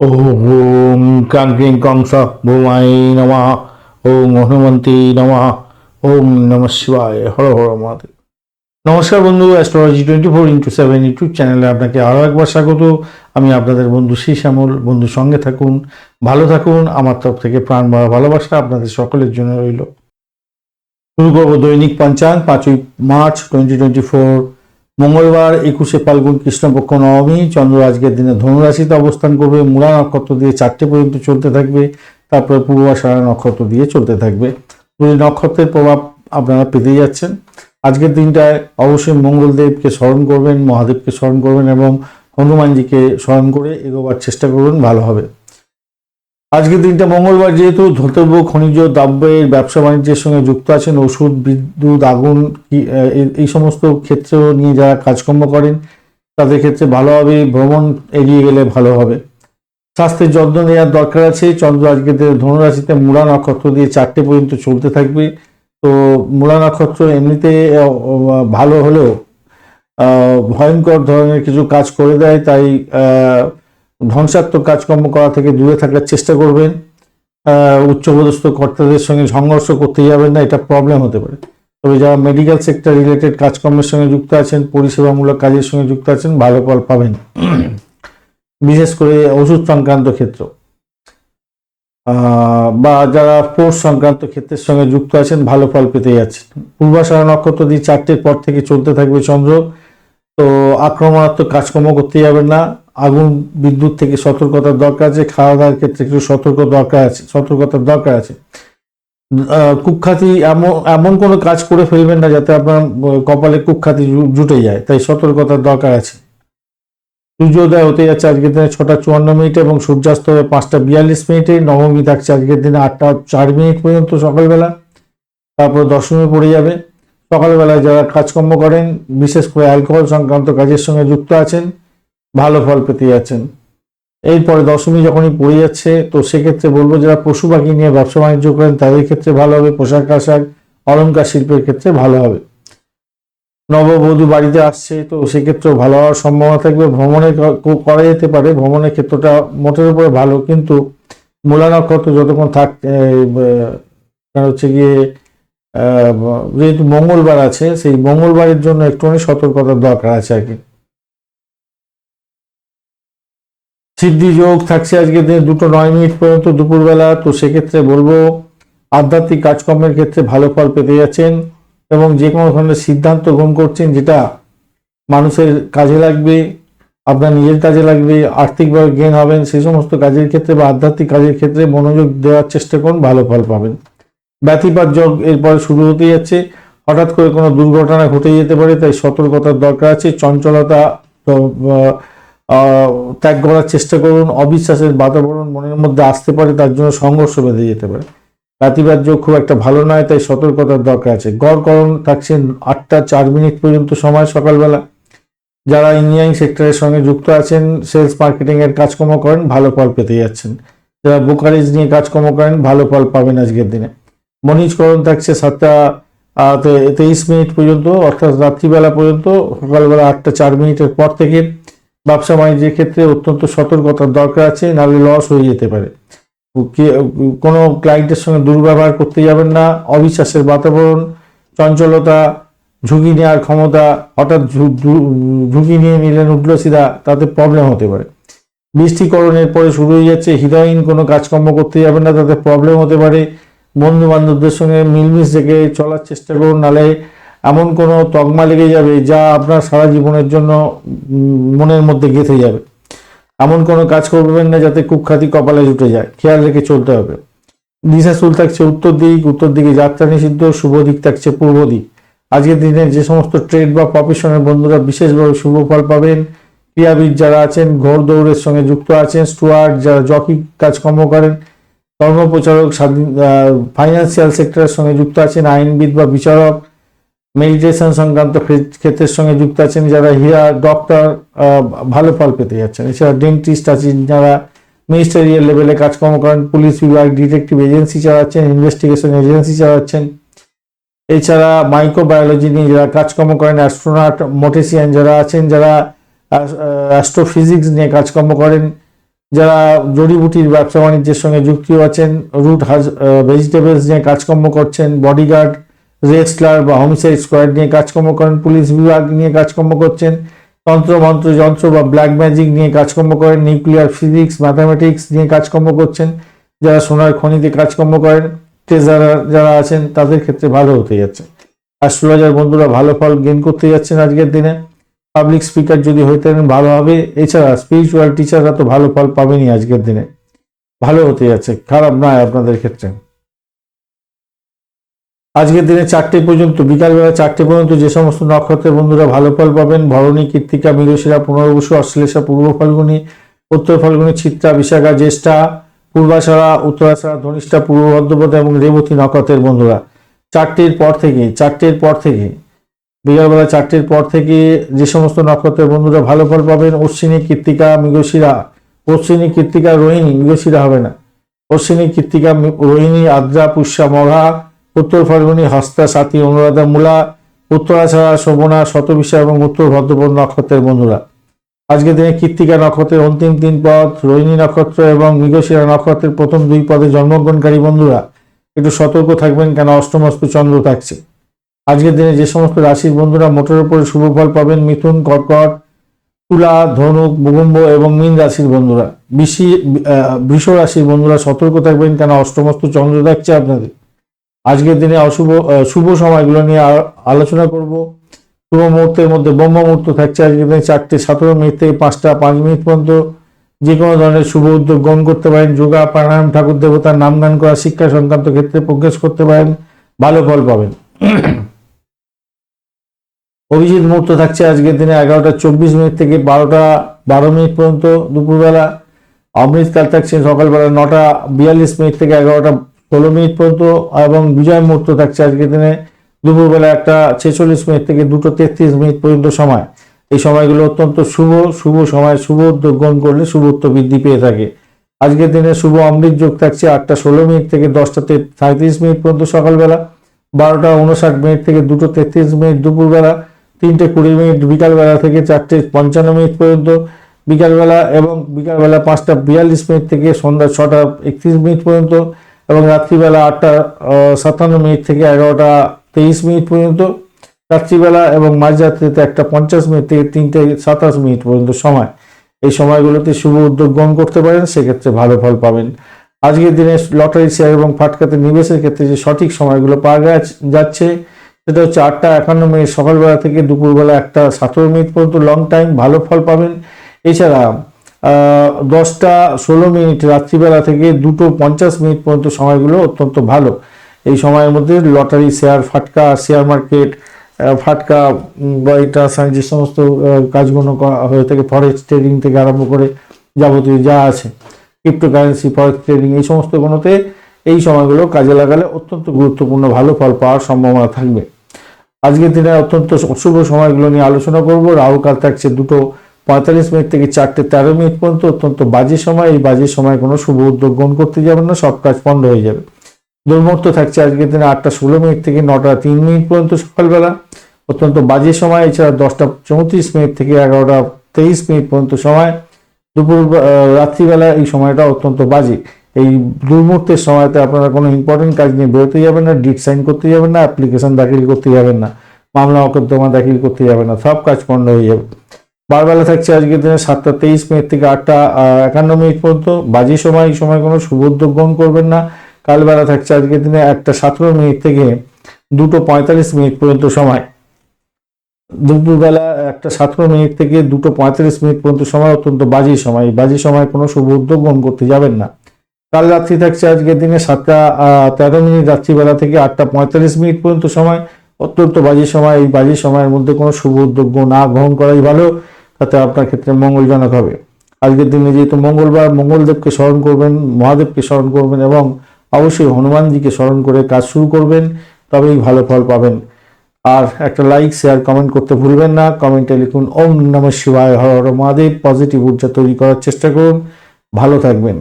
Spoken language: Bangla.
ওম ক্রাং ক্রিং কংস ভূমাই নমঃ ওম হনুমন্তী নমঃ ওম নম শিবায় হর হর মহাদেব নমস্কার বন্ধু astrology twenty four into seven YouTube চ্যানেলে আপনাকে আরও একবার স্বাগত। আমি আপনাদের বন্ধু শ্রী শ্যামল। বন্ধু সঙ্গে থাকুন, ভালো থাকুন। আমার তরফ থেকে প্রাণ ভরা ভালোবাসা আপনাদের সকলের জন্য রইল। শুরু করব দৈনিক পঞ্চাঙ্গ, পাঁচই মার্চ টোয়েন্টি টোয়েন্টি ফোর মঙ্গলবার একুশে ফাল্গুন কৃষ্ণপক্ষ নবমী, চন্দ্র আজকের দিনে ধনুরাশিতে অবস্থান করবে, মূলা নক্ষত্র দিয়ে চারটে পর্যন্ত চলতে থাকবে, তারপরে পূর্বাষাঢ়া নক্ষত্র দিয়ে চলতে থাকবে। দুই নক্ষত্রের প্রভাব আপনারা পেতেই যাচ্ছেন। আজকের দিনটায় অবশ্যই মঙ্গলদেবকে স্মরণ করবেন, মহাদেবকে স্মরণ করবেন এবং হনুমানজিকে স্মরণ করে এগোবার চেষ্টা করবেন ভালো হবে। আজকের দিনটা মঙ্গলবার যেহেতু ধর্তব্য, খনিজ, দ্রব্যের, ব্যবসা বাণিজ্যের সঙ্গে যুক্ত আছেন, ওষুধ, বিদ্যুৎ, আগুন এই- সমস্ত ক্ষেত্র নিয়ে যারা কাজকর্ম করেন, তাদের ক্ষেত্রে ভালো হবে, ভ্রমণ এগিয়ে গেলে ভালো হবে। স্বাস্থ্যের যত্ন নেওয়ার দরকার আছে। চন্দ্র আজকে ধনুরাশিতে মূলা নক্ষত্র দিয়ে চারটে পর্যন্ত চলতে থাকবে। তো মূলা নক্ষত্র এমনিতে ভালো হলেও ভয়ঙ্কর ধরনের কিছু কাজ করে দেয়। তাই ধ্বংসাত্মক কাজকর্ম করা থেকে দূরে থাকার চেষ্টা করবেন উচ্চপদস্থ কর্তাদের সঙ্গে সংঘর্ষ করতে যাবেন না, এটা প্রবলেম হতে পারে। তবে যারা মেডিকেল সেক্টর রিলেটেড কাজকর্মের সঙ্গে যুক্ত আছেন, পরিষেবামূলক কাজের সঙ্গে যুক্ত আছেন, ভালো ফল পাবেন। বিশেষ করে ওষুধ সংক্রান্ত ক্ষেত্র বা যারা স্পোর্টস সংক্রান্ত ক্ষেত্রের সঙ্গে যুক্ত আছেন, ভালো ফল পেতে যাচ্ছেন। পূর্বাষাঢ়া নক্ষত্র দিয়ে চারটের পর থেকে চলতে থাকবে চন্দ্র, তো আক্রমণাত্মক কাজকর্ম করতে যাবেন না। আগুন, বিদ্যুৎ থেকে সতর্কতার দরকার আছে খাওয়া দাওয়ার ক্ষেত্রে একটু সতর্ক দরকার আছে, সতর্কতার দরকার আছে। কুখ্যাতি এমন এমন কোনো কাজ করে ফেলবেন না যাতে আপনার কপালে কুখ্যাতি জুটে যায়, তাই সতর্কতার দরকার আছে। সূর্যোদয় হতে যাচ্ছে আজকের দিনে ছটা চুয়ান্ন মিনিটে এবং সূর্যাস্ত হবে পাঁচটা বিয়াল্লিশ মিনিটে নবমী থাকছে আজকের দিনে আটটা চার মিনিট পর্যন্ত সকালবেলা, তারপর দশমী পড়ে যাবে। সকালবেলায় যারা কাজকর্ম করেন, বিশেষ করে অ্যালকোহল সংক্রান্ত কাজের সঙ্গে যুক্ত আছেন ভালো ফল পেতে যাচ্ছেন। এরপরে দশমী যখনই পড়ে যাচ্ছে, তো সেক্ষেত্রে বলব যারা পশু পাখি নিয়ে ব্যবসা বাণিজ্য করেন, তাদের ক্ষেত্রে ভালো হবে, পোশাক আশাক অলঙ্কার শিল্পের ক্ষেত্রে ভালো হবে। নববধূ বাড়িতে আসছে, তো সেক্ষেত্রেও ভালো হওয়ার সম্ভাবনা থাকবে। ভ্রমণে করা যেতে পারে, ভ্রমণের ক্ষেত্রটা মোটের উপরে ভালো, কিন্তু মূলা নক্ষত্র যতক্ষণ থাক হচ্ছে গিয়ে যেহেতু মঙ্গলবার আছে, সেই মঙ্গলবারের জন্য একটুখানি সতর্কতার দরকার আছে আর কি। সিদ্ধি যোগ থাকছে আজকে দিনে দুটো নয় মিনিট পর্যন্ত দুপুরবেলা, তো সেক্ষেত্রে বলব আধ্যাত্মিক কাজকর্মের ক্ষেত্রে ভালো ফল পেতে যাচ্ছেন এবং যে কোনো ধরনের সিদ্ধান্ত গ্রহণ করছেন যেটা মানুষের কাজে লাগবে, আপনার নিজের কাজে লাগবে, আর্থিকভাবে গেন হবেন সেই সমস্ত কাজের ক্ষেত্রে বা আধ্যাত্মিক কাজের ক্ষেত্রে মনোযোগ দেওয়ার চেষ্টা করুন, ভালো ফল পাবেন। ব্যতিপাত যোগ এরপরে শুরু হতে যাচ্ছে। হঠাৎ করে কোনো দুর্ঘটনা ঘটে যেতে পারে, তাই সতর্কতার দরকার আছে, চঞ্চলতা ত্যাগ করার চেষ্টা করুন, অবিশ্বাসের বাতাবরণ মনের মধ্যে আসতে পারে, তার জন্য সংঘর্ষ বেঁধে যেতে পারে। রাতিবার যোগ খুব একটা ভালো নয়, তাই সতর্কতার দরকার আছে। গড়করণ থাকছে আটটা চার মিনিট পর্যন্ত সময় সকালবেলা। যারা ইঞ্জিনিয়ারিং সেক্টরের সঙ্গে যুক্ত আছেন সেলস মার্কেটিং এর কাজকর্ম করেন, ভালো ফল পেতে যাচ্ছেন। যারা বুকারিজ নিয়ে কাজকর্ম করেন, ভালো ফল পাবেন আজকের দিনে। মনিজকরণ থাকছে সাতটা তেইশ মিনিট পর্যন্ত, অর্থাৎ রাত্রিবেলা পর্যন্ত, সকালবেলা আটটা চার মিনিটের পর থেকে ব্যবসা বাণিজ্যের ক্ষেত্রে অত্যন্ত সতর্কতার দরকার আছে, নাহলে লস হয়ে যেতে পারে। কোনো ক্লায়েন্টের সঙ্গে দুর্ব্যবহার করতে যাবেন না, অবিশ্বাসের বাতাবরণ, চঞ্চলতা, ঝুঁকি নেওয়ার ক্ষমতা, হঠাৎ ঝুঁকি নিয়ে নিলেন উঠল সিধা তাতে প্রবলেম হতে পারে। বৃষ্টিকরণের পরে শুরু হয়ে যাচ্ছে হিরোইন কোনো কাজকর্ম করতে যাবেন না, তাতে প্রবলেম হতে পারে। বন্ধু বান্ধবদের সঙ্গে মিলমিশ রেখে চলার চেষ্টা করুন, নালে এমন কোনো তকমা লেগে যাবে যা আপনার সারা জীবনের জন্য মনের মধ্যে গেঁথে যাবে। এমন কোনো কাজ করবেন না যাতে কুখ্যাতি কপালে জুটে যায়। খেয়াল রেখে চলতে হবে। দিশাশুল থাকছে উত্তর দিক, উত্তর দিকে যাত্রা নিষিদ্ধ, শুভ দিক থাকছে পূর্ব দিক। আজকের দিনে যে সমস্ত ট্রেড বা প্রফেশনের বন্ধুরা বিশেষভাবে শুভ ফল পাবেন, ক্রীড়াবিদ যারা আছেন ঘোড় দৌড়ের সঙ্গে যুক্ত আছেন, স্টুয়ার্ড যারা জকি কাজকর্ম করেন, কর্মপ্রচারক, স্বাধীন ফাইন্যান্সিয়াল সেক্টরের সঙ্গে যুক্ত আছেন, আইনবিদ বা বিচারক মেডিটেশন সংক্রান্ত ক্ষে- ক্ষেত্রের সঙ্গে যুক্ত আছেন যারা হিরা ডক্টর ভালো ফল পেতে যাচ্ছেন। এছাড়া ডেন্টিস্ট আছেন যারা মিনিস্টারিয়াল লেভেলে কাজকর্ম করেন পুলিশ বিভাগ ডিটেকটিভ এজেন্সি চালাচ্ছেন ইনভেস্টিগেশন এজেন্সি চালাচ্ছেন। এছাড়া মাইক্রোবায়োলজি নিয়ে যারা কাজকর্ম করেন অ্যাস্ট্রোনাট মোটেসিয়ান যারা আছেন, যারা অ্যাস্ট্রোফিজিক্স নিয়ে কাজকর্ম করেন, যারা জড়িবুটির ব্যবসা বাণিজ্যের সঙ্গে যুক্ত আছেন রুট হাজ ভেজিটেবলস নিয়ে কাজকর্ম করছেন বডিগার্ড রেস্টলার বা হোমিসাইড স্কোয়াড নিয়ে কাজকর্ম করেন, পুলিশ বিভাগ নিয়ে কাজকর্ম করছেন তন্ত্র মন্ত্র যন্ত্র বা ব্ল্যাক ম্যাজিক নিয়ে কাজকর্ম করেন নিউক্লিয়ার ফিজিক্স ম্যাথামেটিক্স নিয়ে কাজকর্ম করছেন, যারা সোনার খনিতে কাজকর্ম করেন ট্রেজারার যারা আছেন, তাদের ক্ষেত্রে ভালো হতে যাচ্ছে। অ্যাস্ট্রোলজার বন্ধুরা ভালো ফল গেন করতে যাচ্ছেন আজকের দিনে। পাবলিক স্পিকার যদি হইতে পারেন, ভালো হবে। এছাড়া স্পিরিচুয়াল টিচাররা তো ভালো ফল পাবেনই আজকের দিনে। ভালো হতে যাচ্ছে। খারাপ নয় আপনাদের ক্ষেত্রে। আজকের দিনে চারটে পর্যন্ত, বিকালবেলা চারটে পর্যন্ত যে সমস্ত নক্ষত্রের বন্ধুরা ভালো ফল পাবেন, ভরণী কৃত্তিকা মৃগশিরা, পুনর্বসু, অশ্লেষা, পূর্ব ফাল্গুনী, উত্তর ফাল্গুনী চিত্রা বিশাখা, জ্যেষ্ঠা, পূর্বাশারা, উত্তরাশারা, ধনিষ্ঠা, পূর্ব ভদ্রপদ এবং রেবতী নক্ষত্রের বন্ধুরা। চারটের পর থেকে, চারটের পর থেকে, বিকালবেলা চারটের পর থেকে যে সমস্ত নক্ষত্রের বন্ধুরা ভালো ফল পাবেন, অশ্বিনী কৃত্তিকা মৃগশিরা, অশ্বিনী কৃত্তিকা রোহিণী, মৃগশিরা হবে না। অশ্বিনী কৃত্তিকা রোহিণী, আদ্রা, পুষ্যা, মঘা উত্তর ফাল্গুনী, হস্তা সাথী অনুরাধা, মূলা, উত্তরাছাড়া, শোভনা, শতবিশা এবং উত্তর ভদ্রপদ নক্ষত্রের বন্ধুরা। আজকের দিনে কৃত্তিকা নক্ষত্রের অন্তিম তিন পদ রোহিণী নক্ষত্র এবং মৃগশিরা নক্ষত্রের প্রথম দুই পদে জন্মগ্রহণকারী বন্ধুরা, একটু সতর্ক থাকবেন কেন অষ্টমস্তু চন্দ্র থাকছে। আজকের দিনে যে সমস্ত রাশির বন্ধুরা মোটর উপরে শুভ ফল পাবেন, মিথুন, কর্কট, তুলা, ধনুক ভূগম্ব এবং মীন রাশির বন্ধুরা। বিশি বৃষ রাশির বন্ধুরা সতর্ক থাকবেন কেন অষ্টমস্তু চন্দ্র থাকছে আপনাদের। আজকের দিনে অশুভ শুভ সময়গুলো নিয়ে আলোচনা করব। শুভ মুহূর্তের মধ্যে ব্রহ্ম মুহূর্ত থাকছে আজকের দিনে চারটে সতেরো মিনিট থেকে পাঁচটা পাঁচ মিনিট পর্যন্ত। যে কোনো ধরনের শুভ উদ্যোগ গ্রহণ করতে পারেন। যোগা, প্রাণায়াম, ঠাকুর দেবতার নাম গান করা, শিক্ষা সংক্রান্ত ক্ষেত্রে প্রোগ্রেস করতে পারেন। ভালো ফল পাবেন। অভিজিৎ মুহূর্ত থাকছে আজকের দিনে এগারোটা চব্বিশ মিনিট থেকে বারোটা বারো মিনিট পর্যন্ত দুপুরবেলা। অমৃতকাল থাকছে সকালবেলা নটা বিয়াল্লিশ মিনিট থেকে এগারোটা ষোলো মিনিট পর্যন্ত এবং বিজয় মুহূর্ত থাকছে আজকের দিনে। দুপুরবেলা একটা ছেচল্লিশ মিনিট থেকে দুটো তেত্রিশ মিনিট পর্যন্ত সময়। এই সময়গুলো অত্যন্ত শুভ শুভ সময়, শুভ উদ্যোগ গ্রহণ করলে শুভত্ব বৃদ্ধি পেয়ে থাকে। আজকের দিনে শুভ অমৃত যোগ থাকছে আটটা ষোলো মিনিট থেকে দশটা সাঁত্রিশ মিনিট পর্যন্ত সকালবেলা, বারোটা উনষাট মিনিট থেকে দুটো তেত্রিশ মিনিট দুপুরবেলা, তিনটে কুড়ি মিনিট বিকালবেলা থেকে চারটে পঞ্চান্ন মিনিট পর্যন্ত। বিকালবেলা এবং বিকালবেলা পাঁচটা বিয়াল্লিশ মিনিট থেকে সন্ধ্যা ছটা একত্রিশ মিনিট পর্যন্ত। এবং রাত্রিবেলা আটটা সাতান্ন মিনিট থেকে এগারোটা তেইশ মিনিট পর্যন্ত, রাত্রিবেলা এবং মাঝরাত্রিতে একটা পঞ্চাশ মিনিট থেকে তিনটে সাতাশ মিনিট পর্যন্ত সময়। এই সময়গুলোতে শুভ উদ্যোগ গ্রহণ করতে পারেন, সেক্ষেত্রে ভালো ফল পাবেন। আজকের দিনে লটারি শেয়ার এবং ফাটকাতে নিবেশের ক্ষেত্রে যে সঠিক সময়গুলো পাওয়া যাচ্ছে, সেটা হচ্ছে আটটা একান্ন মিনিট সকালবেলা থেকে দুপুরবেলা একটা সতেরো মিনিট পর্যন্ত লং টাইম ভালো ফল পাবেন। এছাড়া দশটা ষোলো মিনিট রাত্রিবেলা থেকে দুটো পঞ্চাশ মিনিট পর্যন্ত সময়গুলো অত্যন্ত ভালো। এই সময়ের মধ্যে লটারি, শেয়ার ফাটকা, শেয়ার মার্কেট ফাটকা বা এটা যে সমস্ত কাজগুলো হয়ে থাকে ফরেক্স ট্রেডিং থেকে আরম্ভ করে যাবতীয় যা আছে ক্রিপ্টোকারেন্সি ফরেক্স ট্রেডিং এই সমস্ত কোনোতে এই সময়গুলো কাজে লাগালে অত্যন্ত গুরুত্বপূর্ণ, ভালো ফল পাওয়ার সম্ভাবনা থাকবে। আজকের দিনে অত্যন্ত শুভ সময়গুলো নিয়ে আলোচনা করব। রাহুকাল থাকছে দুটো পঁয়তাল্লিশ মিনিট থেকে চারটে তেরো মিনিট পর্যন্ত অত্যন্ত বাজে সময়। এই বাজে সময় কোনো শুভ উদ্যোগ গ্রহণ করতে যাবেন না, সব কাজ বন্ধ হয়ে যাবে। দুর্মুহূর্ত থাকছে আজকের দিনে আটটা ষোলো মিনিট থেকে নটা তিন মিনিট পর্যন্ত সকালবেলা। অত্যন্ত বাজে সময়, এছাড়া দশটা চৌত্রিশ মিনিট থেকে এগারোটা তেইশ মিনিট পর্যন্ত সময়। দুপুর রাত্রিবেলা এই সময়টা অত্যন্ত বাজে। এই দুর্মুহূর্তের সময়তে আপনারা কোনো ইম্পর্টেন্ট কাজ নিয়ে বেরোতে যাবেন না ডিট সাইন করতে যাবেন না অ্যাপ্লিকেশন দাখিল করতে যাবেন না, মামলা অকদ্দমা দাখিল করতে যাবেন না, সব কাজ পণ্ড হয়ে যাবে। বারবেলা থাকছে আজকের দিনে সাতটা তেইশ মিনিট থেকে আটটা একান্ন মিনিট পর্যন্ত। বাজে সময়, এই সময় কোনো শুভ উদ্যোগ গ্রহণ করবেন না। কালবেলা থাকছে আজকের দিনে একটা সতেরো মিনিট থেকে দুটো পঁয়তাল্লিশ মিনিট পর্যন্ত সময়। দুপুরবেলা একটা সতেরো মিনিট থেকে দুটো পঁয়তাল্লিশ মিনিট পর্যন্ত সময়, অত্যন্ত বাজে সময়। বাজে সময় কোনো শুভ উদ্যোগ গ্রহণ করতে যাবেন না। কাল রাত্রি থাকছে আজকের দিনে সাতটা তেরো মিনিট, রাত্রিবেলা থেকে আটটা পঁয়তাল্লিশ মিনিট পর্যন্ত সময়। অত্যন্ত বাজে সময়। এই বাজে সময়ের মধ্যে কোনো শুভ উদ্যোগ না গ্রহণ করাই ভালো। তাতে আপনার ক্ষেত্রে মঙ্গলজনক হবে। আজকের দিনে যেহেতু মঙ্গলবার, মঙ্গলদেবকে স্মরণ করবেন, মহাদেবকে স্মরণ করবেন এবং অবশ্যই হনুমানজিকে স্মরণ করে কাজ শুরু করবেন, তবেই ভালো ফল পাবেন। আর একটা লাইক শেয়ার কমেন্ট করতে ভুলবেন না। কমেন্টে লিখুন, ওম নম শিবায়, হর হর মহাদেব পজিটিভ ঊর্জা তৈরি করার চেষ্টা করুন। ভালো থাকবেন।